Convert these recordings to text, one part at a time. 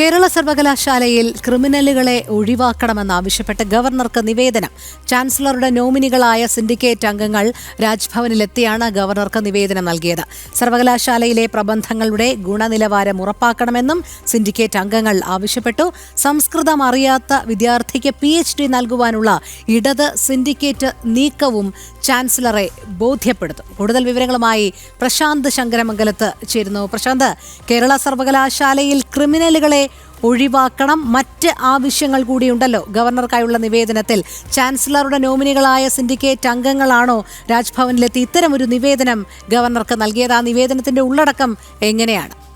കേരള സർവകലാശാലയിൽ ക്രിമിനലുകളെ ഒഴിവാക്കണമെന്നാവശ്യപ്പെട്ട് ഗവർണർക്ക് നിവേദനം. ചാൻസലറുടെ നോമിനികളായ സിൻഡിക്കേറ്റ് അംഗങ്ങൾ രാജ്ഭവനിലെത്തിയാണ് ഗവർണർക്ക് നിവേദനം നൽകിയത്. സർവകലാശാലയിലെ പ്രബന്ധങ്ങളുടെ ഗുണനിലവാരം ഉറപ്പാക്കണമെന്നും സിൻഡിക്കേറ്റ് അംഗങ്ങൾ ആവശ്യപ്പെട്ടു. സംസ്കൃതം അറിയാത്ത വിദ്യാർത്ഥിക്ക് പി എച്ച് ഡി നൽകുവാനുള്ള ഇടത് സിൻഡിക്കേറ്റ് നീക്കവും ചാൻസലറെ ബോധ്യപ്പെടുത്തും. കൂടുതൽ വിവരങ്ങളുമായി പ്രശാന്ത് ശങ്കരമംഗലത്ത് ചേരുന്നു. പ്രശാന്ത് കേരള സർവകലാശാലയിൽ ക്രിമിനലുകളെ ഒഴിവാക്കണം. മറ്റ് ആവശ്യങ്ങൾ കൂടിയുണ്ടല്ലോ. ഗവർണർക്കായുള്ള നിവേദനത്തിൽ ചാൻസലറുടെ നോമിനികളായ സിൻഡിക്കേറ്റ് അംഗങ്ങളാണോ രാജ്ഭവനിലെത്തി? ഇത്തരമൊരു നിവേദനം ഗവർണർക്ക് നൽകിയത്. ആ നിവേദനത്തിന്റെ ഉള്ളടക്കം എങ്ങനെയാണ്?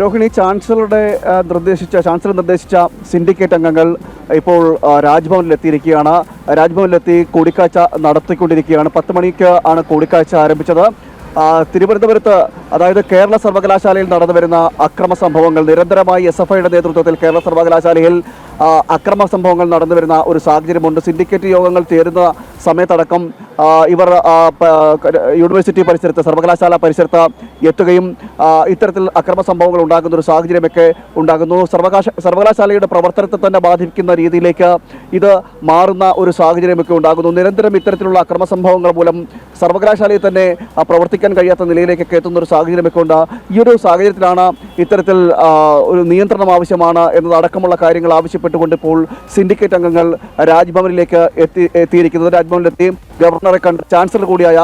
രോഹിണി ചാൻസലറുടെ നിർദ്ദേശിച്ച ചാൻസലർ നിർദ്ദേശിച്ച സിൻഡിക്കേറ്റ് അംഗങ്ങൾ ഇപ്പോൾ രാജ്ഭവനിലെത്തിയിരിക്കുകയാണ് രാജ്ഭവനിലെത്തി കൂടിക്കാഴ്ച നടത്തിക്കൊണ്ടിരിക്കുകയാണ്. പത്ത് മണിക്ക് ആണ് കൂടിക്കാഴ്ച ആരംഭിച്ചത്. തിരുവനന്തപുരത്ത് അതായത് കേരള സർവകലാശാലയിൽ നടന്നു വരുന്ന അക്രമ സംഭവങ്ങൾ നിരന്തരമായി എസ് എഫ് ഐയുടെ നേതൃത്വത്തിൽ കേരള സർവകലാശാലയിൽ അക്രമ സംഭവങ്ങൾ നടന്നു വരുന്ന ഒരു സാഹചര്യമുണ്ട്. സിൻഡിക്കേറ്റ് യോഗങ്ങൾ ചേരുന്ന സമയത്തടക്കം ഇവർ യൂണിവേഴ്സിറ്റി പരിസരത്ത് സർവകലാശാല പരിസരത്ത് എത്തുകയും ഇത്തരത്തിൽ അക്രമ സംഭവങ്ങൾ ഉണ്ടാകുന്ന ഒരു സാഹചര്യമൊക്കെ ഉണ്ടാകുന്നു. സർവകാശ സർവകലാശാലയുടെ പ്രവർത്തനത്തെ തന്നെ ബാധിക്കുന്ന രീതിയിലേക്ക് ഇത് മാറുന്ന ഒരു സാഹചര്യമൊക്കെ ഉണ്ടാകുന്നു. നിരന്തരം ഇത്തരത്തിലുള്ള അക്രമ സംഭവങ്ങൾ മൂലം സർവകലാശാലയിൽ തന്നെ പ്രവർത്തിക്കാൻ കഴിയാത്ത നിലയിലേക്കൊക്കെ എത്തുന്ന ഒരു സാഹചര്യമൊക്കെ ഉണ്ട്. ഈ ഒരു സാഹചര്യത്തിലാണ് ഇത്തരത്തിൽ ഒരു നിയന്ത്രണം ആവശ്യമാണ് എന്നതടക്കമുള്ള കാര്യങ്ങൾ ആവശ്യപ്പെട്ടുകൊണ്ട് ഇപ്പോൾ സിൻഡിക്കേറ്റ് അംഗങ്ങൾ രാജ്ഭവനിലേക്ക് എത്തി എത്തിയിരിക്കുന്നത്. രാജ്ഭവനിലെത്തി ഗവർണറെ കണ്ട് ചാൻസലർ കൂടിയായ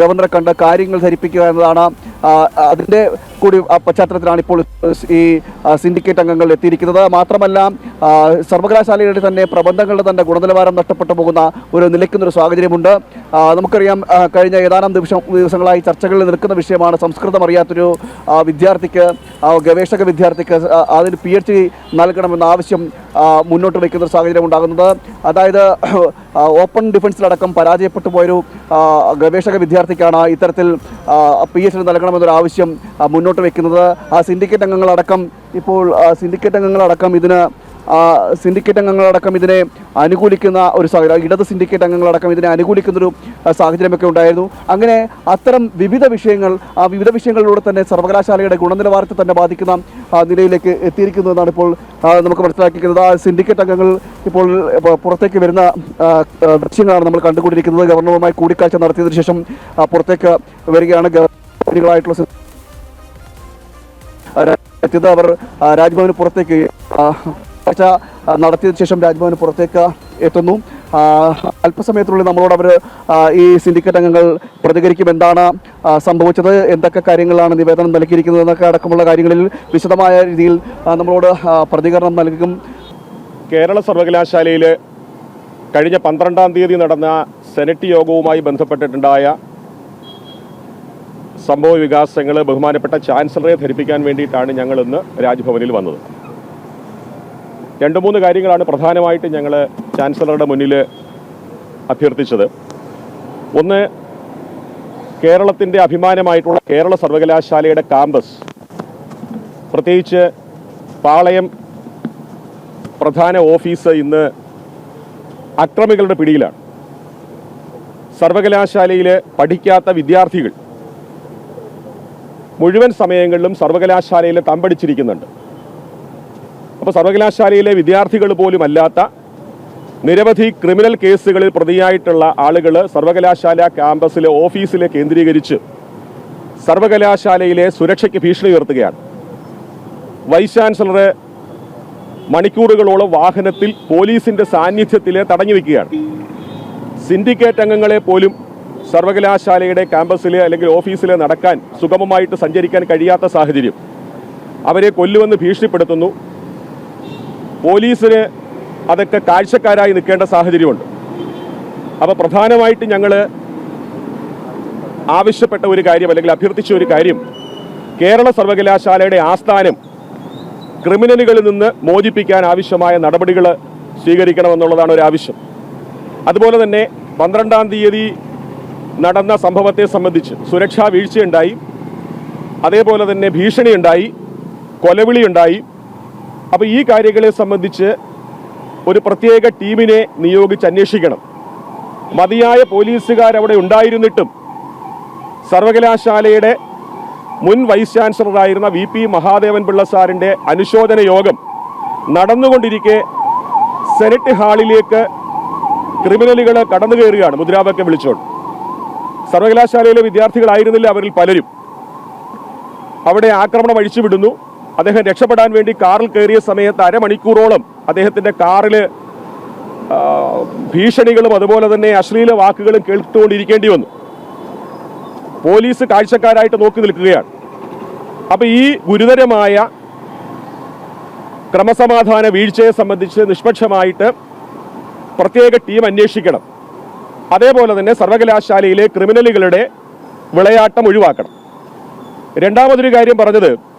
ഗവർണറെ കണ്ട് കാര്യങ്ങൾ ധരിപ്പിക്കുക എന്നതാണ് അതിന്റെ കൂടി പശ്ചാത്തലത്തിലാണ് ഇപ്പോൾ ഈ സിൻഡിക്കേറ്റ് അംഗങ്ങൾ എത്തിയിരിക്കുന്നത്. മാത്രമല്ല സർവകലാശാലയുടെ തന്നെ പ്രബന്ധങ്ങളുടെ തന്നെ ഗുണനിലവാരം നഷ്ടപ്പെട്ടു പോകുന്ന ഒരു നിലയ്ക്കുന്നൊരു സാഹചര്യമുണ്ട്. നമുക്കറിയാം കഴിഞ്ഞ ഏതാനും ദിവസം ദിവസങ്ങളായി ചർച്ചകളിൽ നിൽക്കുന്ന വിഷയമാണ് സംസ്കൃതം അറിയാത്തൊരു വിദ്യാർത്ഥിക്ക് ഗവേഷക വിദ്യാർത്ഥിക്ക് അതിന് പി എച്ച് ഡി നൽകണമെന്ന ആവശ്യം മുന്നോട്ട് വയ്ക്കുന്ന ഒരു സാഹചര്യം ഉണ്ടാകുന്നത് അതായത് ഓപ്പൺ ഡിഫൻസിലടക്കം പരാജയപ്പെട്ടു പോയൊരു ഗവേഷക വിദ്യാർത്ഥിക്കാണ് ഇത്തരത്തിൽ പി എച്ച് ഡി നൽകണമെന്നൊരു ആവശ്യം മുന്നോട്ട് വയ്ക്കുന്നത് ആ സിൻഡിക്കേറ്റ് അംഗങ്ങളടക്കം ഇപ്പോൾ സിൻഡിക്കേറ്റ് അംഗങ്ങളടക്കം ഇതിന് സിൻഡിക്കേറ്റ് അംഗങ്ങളടക്കം ഇതിനെ അനുകൂലിക്കുന്ന ഒരു സാഹചര്യം ഇടത് സിൻഡിക്കേറ്റ് അംഗങ്ങളടക്കം ഇതിനെ അനുകൂലിക്കുന്നൊരു സാഹചര്യമൊക്കെ ഉണ്ടായിരുന്നു. അങ്ങനെ അത്തരം വിവിധ വിഷയങ്ങൾ ആ വിവിധ വിഷയങ്ങളിലൂടെ തന്നെ സർവകലാശാലയുടെ ഗുണനിലവാരത്തെ തന്നെ ബാധിക്കുന്ന നിലയിലേക്ക് എത്തിയിരിക്കുന്നു എന്നാണ് ഇപ്പോൾ നമുക്ക് മനസ്സിലാക്കിയിരിക്കുന്നത്. ആ സിൻഡിക്കേറ്റ് അംഗങ്ങൾ ഇപ്പോൾ പുറത്തേക്ക് വരുന്ന ദൃശ്യങ്ങളാണ് നമ്മൾ കണ്ടുകൊണ്ടിരിക്കുന്നത്. ഗവർണറുമായി കൂടിക്കാഴ്ച നടത്തിയതിനു ശേഷം പുറത്തേക്ക് വരികയാണ്. ഗവർണറുകളായിട്ടുള്ള അവർ രാജ്ഭവന് പുറത്തേക്ക് ചർച്ച നടത്തിയതിനു ശേഷം രാജ്ഭവന് പുറത്തേക്ക് എത്തുന്നു. അല്പസമയത്തിനുള്ളിൽ നമ്മളോട് അവർ ഈ സിൻഡിക്കേറ്റ് അംഗങ്ങൾ പ്രതികരിക്കും. എന്താണ് സംഭവിച്ചത്? എന്തൊക്കെ കാര്യങ്ങളാണ് നിവേദനം നൽകിയിരിക്കുന്നത് എന്നൊക്കെ അടക്കമുള്ള കാര്യങ്ങളിൽ വിശദമായ രീതിയിൽ നമ്മളോട് പ്രതികരണം നൽകും. കേരള സർവകലാശാലയിൽ കഴിഞ്ഞ പന്ത്രണ്ടാം തീയതി നടന്ന സെനറ്റ് യോഗവുമായി ബന്ധപ്പെട്ടിട്ടുണ്ടായ സംഭവ വികാസങ്ങൾ ബഹുമാനപ്പെട്ട ചാൻസലറെ ധരിപ്പിക്കാൻ വേണ്ടിയിട്ടാണ് ഞങ്ങളിന്ന് രാജ്ഭവനിൽ വന്നത്. രണ്ട് മൂന്ന് കാര്യങ്ങളാണ് പ്രധാനമായിട്ട് ഞങ്ങൾ ചാൻസലറുടെ മുന്നിൽ അഭ്യർത്ഥിച്ചത്. ഒന്ന് കേരളത്തിന്റെ അഭിമാനമായിട്ടുള്ള കേരള സർവകലാശാലയുടെ കാമ്പസ് പ്രത്യേകിച്ച് പാളയം പ്രധാന ഓഫീസ് ഇന്ന് അക്രമികളുടെ പിടിയിലാണ്. സർവകലാശാലയിൽ പഠിക്കാത്ത വിദ്യാർത്ഥികൾ മുഴുവൻ സമയങ്ങളിലും സർവകലാശാലയിൽ തമ്പടിച്ചിരിക്കുന്നുണ്ട്. അപ്പോൾ സർവകലാശാലയിലെ വിദ്യാർത്ഥികൾ പോലും അല്ലാത്ത നിരവധി ക്രിമിനൽ കേസുകളിൽ പ്രതിയായിട്ടുള്ള ആളുകൾ സർവകലാശാല ക്യാമ്പസിലെ ഓഫീസിലെ കേന്ദ്രീകരിച്ച് സർവകലാശാലയിലെ സുരക്ഷയ്ക്ക് ഭീഷണി ഉയർത്തുകയാണ്. വൈസ് ചാൻസലറെ മണിക്കൂറുകളോളം വാഹനത്തിൽ പോലീസിന്റെ സാന്നിധ്യത്തിൽ തടഞ്ഞു വെക്കുകയാണ്. സിൻഡിക്കേറ്റ് അംഗങ്ങളെ പോലും സർവകലാശാലയുടെ ക്യാമ്പസിലെ അല്ലെങ്കിൽ ഓഫീസിലെ നടക്കാൻ സുഗമമായിട്ട് സഞ്ചരിക്കാൻ കഴിയാത്ത സാഹചര്യം. അവരെ കൊല്ലുമെന്ന് ഭീഷണിപ്പെടുത്തുന്നു. പോലീസിന് അതൊക്കെ കാഴ്ചക്കാരായി നിൽക്കേണ്ട സാഹചര്യമുണ്ട്. അപ്പോൾ പ്രധാനമായിട്ട് ഞങ്ങൾ ആവശ്യപ്പെട്ട ഒരു കാര്യം അല്ലെങ്കിൽ അഭ്യർത്ഥിച്ച ഒരു കാര്യം കേരള സർവകലാശാലയുടെ ആസ്ഥാനം ക്രിമിനലുകളിൽ നിന്ന് മോചിപ്പിക്കാൻ ആവശ്യമായ നടപടികൾ സ്വീകരിക്കണമെന്നുള്ളതാണ് ഒരു ആവശ്യം. അതുപോലെ തന്നെ പന്ത്രണ്ടാം തീയതി നടന്ന സംഭവത്തെ സംബന്ധിച്ച് സുരക്ഷാ വീഴ്ചയുണ്ടായി. അതേപോലെ തന്നെ ഭീഷണിയുണ്ടായി കൊലവിളിയുണ്ടായി. അപ്പോൾ ഈ കാര്യങ്ങളെ സംബന്ധിച്ച് ഒരു പ്രത്യേക ടീമിനെ നിയോഗിച്ച് അന്വേഷിക്കണം. മതിയായ പോലീസുകാർ അവിടെ ഉണ്ടായിരുന്നിട്ടും സർവകലാശാലയുടെ മുൻ വൈസ് ചാൻസലറായിരുന്ന വി പി മഹാദേവൻ പിള്ള സാറിന്റെ അനുശോചന യോഗം നടന്നുകൊണ്ടിരിക്കെ സെനറ്റ് ഹാളിലേക്ക് ക്രിമിനലുകൾ കടന്നു കയറുകയാണ് മുദ്രാവാക്യം വിളിച്ചുകൊണ്ട് സർവകലാശാലയിലെ വിദ്യാർത്ഥികളായിരുന്നില്ല അവരിൽ പലരും. അവിടെ ആക്രമണം അഴിച്ചുവിടുന്നു. അദ്ദേഹം രക്ഷപ്പെടാൻ വേണ്ടി കാറിൽ കയറിയ സമയത്ത് അരമണിക്കൂറോളം അദ്ദേഹത്തിന്റെ കാറിൽ ഭീഷണികളും അതുപോലെ തന്നെ അശ്ലീല വാക്കുകളും കേട്ടുകൊണ്ടിരിക്കേണ്ടി വന്നു. പോലീസ് കാഴ്ചക്കാരായിട്ട് നോക്കി നിൽക്കുകയാണ്. അപ്പോൾ ഈ ഗുരുതരമായ ക്രമസമാധാന വീഴ്ചയെ സംബന്ധിച്ച് നിഷ്പക്ഷമായിട്ട് പ്രത്യേക ടീം അന്വേഷിക്കണം. അതേപോലെ തന്നെ സർവകലാശാലയിലെ ക്രിമിനലുകളുടെ വിളയാട്ടം ഒഴിവാക്കണം. രണ്ടാമതൊരു കാര്യം പറഞ്ഞത്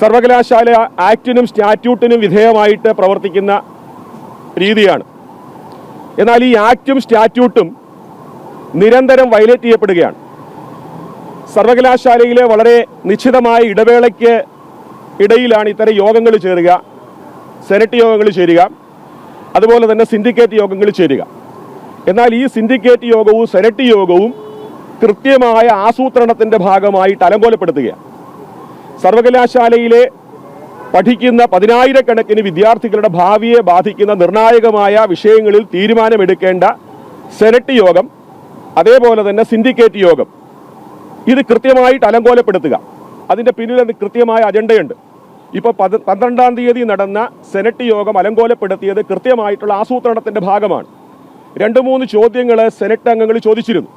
സർവകലാശാല ആക്ടിനും സ്റ്റാറ്റ്യൂട്ടിനും വിധേയമായിട്ട് പ്രവർത്തിക്കുന്ന രീതിയാണ്. എന്നാൽ ഈ ആക്റ്റും സ്റ്റാറ്റ്യൂട്ടും നിരന്തരം വയലേറ്റ് ചെയ്യപ്പെടുകയാണ്. സർവകലാശാലയിലെ വളരെ നിശ്ചിതമായ ഇടവേളയ്ക്ക് ഇടയിലാണ് ഇത്തരം യോഗങ്ങൾ ചേരുക സെനറ്റ് യോഗങ്ങൾ ചേരുക അതുപോലെ തന്നെ സിൻഡിക്കേറ്റ് യോഗങ്ങൾ ചേരുക. എന്നാൽ ഈ സിൻഡിക്കേറ്റ് യോഗവും സെനറ്റ് യോഗവും കൃത്യമായ ആസൂത്രണത്തിന്റെ ഭാഗമായിട്ട് അലങ്കോലപ്പെടുത്തുകയാണ്. സർവകലാശാലയിലെ പഠിക്കുന്ന പതിനായിരക്കണക്കിന് വിദ്യാർത്ഥികളുടെ ഭാവിയെ ബാധിക്കുന്ന നിർണായകമായ വിഷയങ്ങളിൽ തീരുമാനമെടുക്കേണ്ട സെനറ്റ് യോഗം അതേപോലെ തന്നെ സിൻഡിക്കേറ്റ് യോഗം. ഇത് കൃത്യമായിട്ട് അലങ്കോലപ്പെടുത്തുക. അതിന്റെ പിന്നിൽ അത് കൃത്യമായ അജണ്ടയുണ്ട്. ഇപ്പോൾ പത് പന്ത്രണ്ടാം തീയതി നടന്ന സെനറ്റ് യോഗം അലങ്കോലപ്പെടുത്തിയത് കൃത്യമായിട്ടുള്ള ആസൂത്രണത്തിന്റെ ഭാഗമാണ്. രണ്ട് മൂന്ന് ചോദ്യങ്ങൾ സെനറ്റ് അംഗങ്ങൾ ചോദിച്ചിരുന്നു.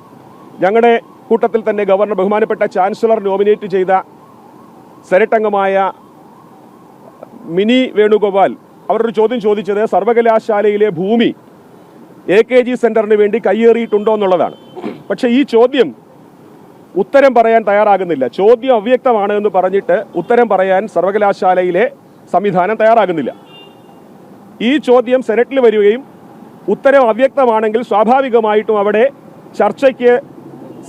ഞങ്ങളുടെ കൂട്ടത്തിൽ തന്നെ ഗവർണർ ബഹുമാനപ്പെട്ട ചാൻസലർ നോമിനേറ്റ് ചെയ്ത സെനറ്റ് അംഗമായ മിനി വേണുഗോപാൽ അവരൊരു ചോദ്യം ചോദിച്ചത് സർവകലാശാലയിലെ ഭൂമി എ കെ ജി സെന്ററിന് വേണ്ടി കയ്യേറിയിട്ടുണ്ടോ എന്നുള്ളതാണ്. പക്ഷേ ഈ ചോദ്യം ഉത്തരം പറയാൻ തയ്യാറാകുന്നില്ല. ചോദ്യം അവ്യക്തമാണ് എന്ന് പറഞ്ഞിട്ട് ഉത്തരം പറയാൻ സർവകലാശാലയിലെ സംവിധാനം തയ്യാറാകുന്നില്ല. ഈ ചോദ്യം സെനറ്റിൽ വരികയും ഉത്തരം അവ്യക്തമാണെങ്കിൽ സ്വാഭാവികമായിട്ടും അവിടെ ചർച്ചയ്ക്ക്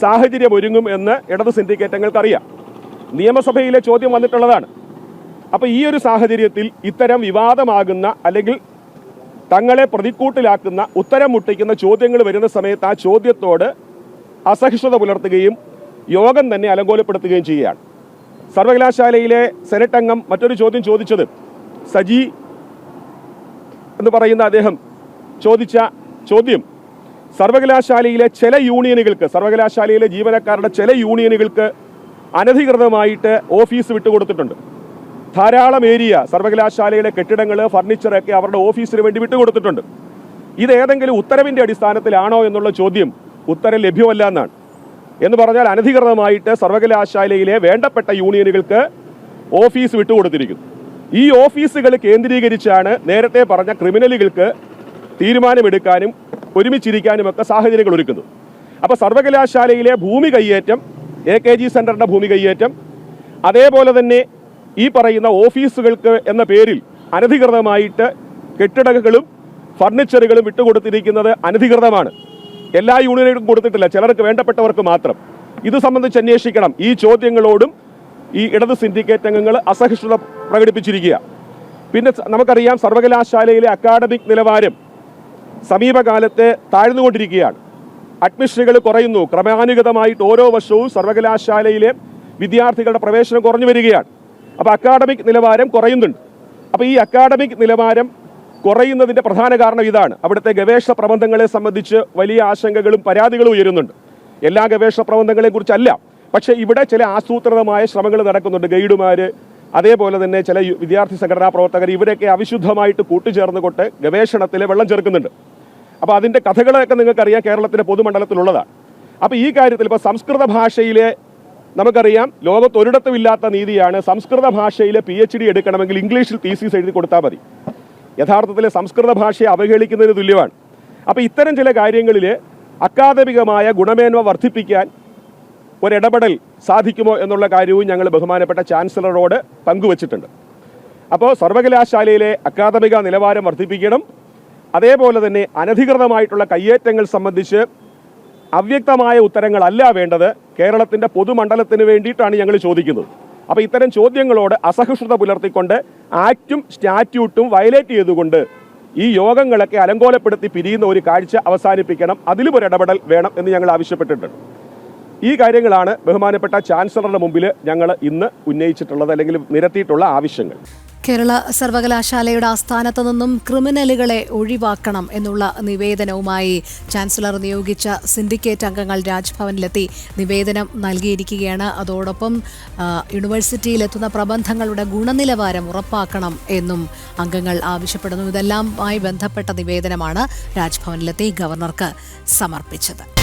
സാഹചര്യം ഒരുങ്ങും എന്ന് ഇടത് സിൻഡിക്കേറ്റങ്ങൾക്ക് അറിയാം നിയമസഭയിലെ ചോദ്യം വന്നിട്ടുള്ളതാണ്. അപ്പോൾ ഈ ഒരു സാഹചര്യത്തിൽ ഇത്തരം വിവാദമാകുന്ന അല്ലെങ്കിൽ തങ്ങളെ പ്രതിക്കൂട്ടിലാക്കുന്ന ഉത്തരം മുട്ടിക്കുന്ന ചോദ്യങ്ങൾ വരുന്ന സമയത്ത് ആ ചോദ്യത്തോട് അസഹിഷ്ണുത പുലർത്തുകയും യോഗം തന്നെ അലങ്കോലപ്പെടുത്തുകയും ചെയ്യുകയാണ്. സർവകലാശാലയിലെ സെനറ്റ് അംഗം മറ്റൊരു ചോദ്യം ചോദിച്ചത് സജി എന്ന് പറയുന്ന അദ്ദേഹം ചോദിച്ച ചോദ്യം സർവകലാശാലയിലെ ചില യൂണിയനുകൾക്ക് സർവകലാശാലയിലെ ജീവനക്കാരുടെ ചില യൂണിയനുകൾക്ക് അനധികൃതമായിട്ട് ഓഫീസ് വിട്ടുകൊടുത്തിട്ടുണ്ട്. ധാരാളം ഏരിയ സർവകലാശാലയിലെ കെട്ടിടങ്ങൾ ഫർണിച്ചറൊക്കെ അവരുടെ ഓഫീസിന് വേണ്ടി വിട്ടുകൊടുത്തിട്ടുണ്ട്. ഇത് ഏതെങ്കിലും ഉത്തരവിന്റെ അടിസ്ഥാനത്തിലാണോ എന്നുള്ള ചോദ്യം ഉത്തരം ലഭ്യമല്ല എന്നാണ്. എന്ന് പറഞ്ഞാൽ അനധികൃതമായിട്ട് സർവകലാശാലയിലെ വേണ്ടപ്പെട്ട യൂണിയനുകൾക്ക് ഓഫീസ് വിട്ടുകൊടുത്തിരിക്കുന്നു. ഈ ഓഫീസുകൾ കേന്ദ്രീകരിച്ചാണ് നേരത്തെ പറഞ്ഞ ക്രിമിനലുകൾക്ക് തീരുമാനമെടുക്കാനും ഒരുമിച്ചിരിക്കാനും ഒക്കെ സാഹചര്യങ്ങൾ ഒരുക്കുന്നത്. അപ്പോൾ സർവകലാശാലയിലെ ഭൂമി കയ്യേറ്റം എ കെ ജി സെന്ററിന്റെ ഭൂമി കയ്യേറ്റം അതേപോലെ തന്നെ ഈ പറയുന്ന ഓഫീസുകൾക്ക് എന്ന പേരിൽ അനധികൃതമായിട്ട് കെട്ടിടങ്ങളും ഫർണിച്ചറുകളും വിട്ടുകൊടുത്തിരിക്കുന്നത് അനധികൃതമാണ്. എല്ലാ യൂണിയനുകൾക്കും കൊടുത്തിട്ടില്ല ചിലർക്ക് വേണ്ടപ്പെട്ടവർക്ക് മാത്രം. ഇത് സംബന്ധിച്ച് അന്വേഷിക്കണം. ഈ ചോദ്യങ്ങളോടും ഈ ഇടത് സിൻഡിക്കേറ്റ് അംഗങ്ങൾ അസഹിഷ്ണുത പ്രകടിപ്പിച്ചിരിക്കുക. പിന്നെ നമുക്കറിയാം സർവകലാശാലയിലെ അക്കാഡമിക് നിലവാരം സമീപകാലത്തെ താഴ്ന്നുകൊണ്ടിരിക്കുകയാണ്. അഡ്മിഷനുകൾ കുറയുന്നു. ക്രമാനുഗതമായിട്ട് ഓരോ വർഷവും സർവകലാശാലയിലെ വിദ്യാർത്ഥികളുടെ പ്രവേശനം കുറഞ്ഞു വരികയാണ്. അപ്പോൾ അക്കാഡമിക് നിലവാരം കുറയുന്നുണ്ട്. അപ്പോൾ ഈ അക്കാഡമിക് നിലവാരം കുറയുന്നതിന്റെ പ്രധാന കാരണം ഇതാണ്. അവിടുത്തെ ഗവേഷണ പ്രബന്ധങ്ങളെ സംബന്ധിച്ച് വലിയ ആശങ്കകളും പരാതികളും ഉയരുന്നുണ്ട്. എല്ലാ ഗവേഷണ പ്രബന്ധങ്ങളെയും കുറിച്ചല്ല പക്ഷേ ഇവിടെ ചില ആസൂത്രിതമായ ശ്രമങ്ങൾ നടക്കുന്നുണ്ട്. ഗൈഡുമാർ അതേപോലെ തന്നെ ചില വിദ്യാർത്ഥി സംഘടനാ പ്രവർത്തകർ ഇവരൊക്കെ അവിശുദ്ധമായിട്ട് കൂട്ടുചേർന്നുകൊണ്ട് ഗവേഷണത്തിൽ വെള്ളം ചേർക്കുന്നുണ്ട്. അപ്പോൾ അതിന്റെ കഥകളൊക്കെ നിങ്ങൾക്കറിയാം കേരളത്തിന്റെ പൊതുമണ്ഡലത്തിലുള്ളതാണ്. അപ്പോൾ ഈ കാര്യത്തിൽ ഇപ്പോൾ സംസ്കൃത ഭാഷയിലെ നമുക്കറിയാം ലോകത്ത് ഒരിടത്തും ഇല്ലാത്ത നീതിയാണ് സംസ്കൃത ഭാഷയിലെ പി എച്ച് ഡി എടുക്കണമെങ്കിൽ ഇംഗ്ലീഷിൽ തീസീസ് എഴുതി കൊടുത്താൽ മതി. യഥാർത്ഥത്തിൽ സംസ്കൃത ഭാഷയെ അവഹേളിക്കുന്നതിന് തുല്യമാണ്. അപ്പോൾ ഇത്തരം ചില കാര്യങ്ങളിൽ അക്കാദമികമായ ഗുണമേന്മ വർദ്ധിപ്പിക്കാൻ ഒരിടപെടൽ സാധിക്കുമോ എന്നുള്ള കാര്യവും ഞങ്ങൾ ബഹുമാനപ്പെട്ട ചാൻസലറോട് പങ്കുവച്ചിട്ടുണ്ട്. അപ്പോൾ സർവകലാശാലയിലെ അക്കാദമിക നിലവാരം വർദ്ധിപ്പിക്കണം അതേപോലെ തന്നെ അനധികൃതമായിട്ടുള്ള കയ്യേറ്റങ്ങൾ സംബന്ധിച്ച് അവ്യക്തമായ ഉത്തരങ്ങളല്ല വേണ്ടത്. കേരളത്തിന്റെ പൊതുമണ്ഡലത്തിന് വേണ്ടിയിട്ടാണ് ഞങ്ങൾ ചോദിക്കുന്നത്. അപ്പോൾ ഇത്തരം ചോദ്യങ്ങളോട് അസഹിഷ്ണുത പുലർത്തിക്കൊണ്ട് ആക്റ്റും സ്റ്റാറ്റ്യൂട്ടും വയലേറ്റ് ചെയ്തുകൊണ്ട് ഈ യോഗങ്ങളൊക്കെ അലങ്കോലപ്പെടുത്തി പിരിയുന്ന ഒരു കാഴ്ച അവസാനിപ്പിക്കണം. അതിലും ഒരു ഇടപെടൽ വേണം എന്ന് ഞങ്ങൾ ആവശ്യപ്പെട്ടിട്ടുണ്ട്. ഈ കാര്യങ്ങളാണ് ബഹുമാനപ്പെട്ട ചാൻസലറുടെ മുമ്പിൽ ഞങ്ങൾ ഇന്ന് ഉന്നയിച്ചിട്ടുള്ളത് അല്ലെങ്കിൽ നിരത്തിയിട്ടുള്ള ആവശ്യങ്ങൾ. കേരള സർവകലാശാലയുടെ ആസ്ഥാനത്ത് നിന്നും ക്രിമിനലുകളെ ഒഴിവാക്കണം എന്നുള്ള നിവേദനവുമായി ചാൻസലർ നിയോഗിച്ച സിൻഡിക്കേറ്റ് അംഗങ്ങൾ രാജ്ഭവനിലെത്തി നിവേദനം നൽകിയിരിക്കുകയാണ്. അതോടൊപ്പം യൂണിവേഴ്സിറ്റിയിലെത്തുന്ന പ്രബന്ധങ്ങളുടെ ഗുണനിലവാരം ഉറപ്പാക്കണം എന്നും അംഗങ്ങൾ ആവശ്യപ്പെടുന്നു. ഇതെല്ലാമായി ബന്ധപ്പെട്ട നിവേദനമാണ് രാജ്ഭവനിലെത്തി ഗവർണർക്ക് സമർപ്പിച്ചത്.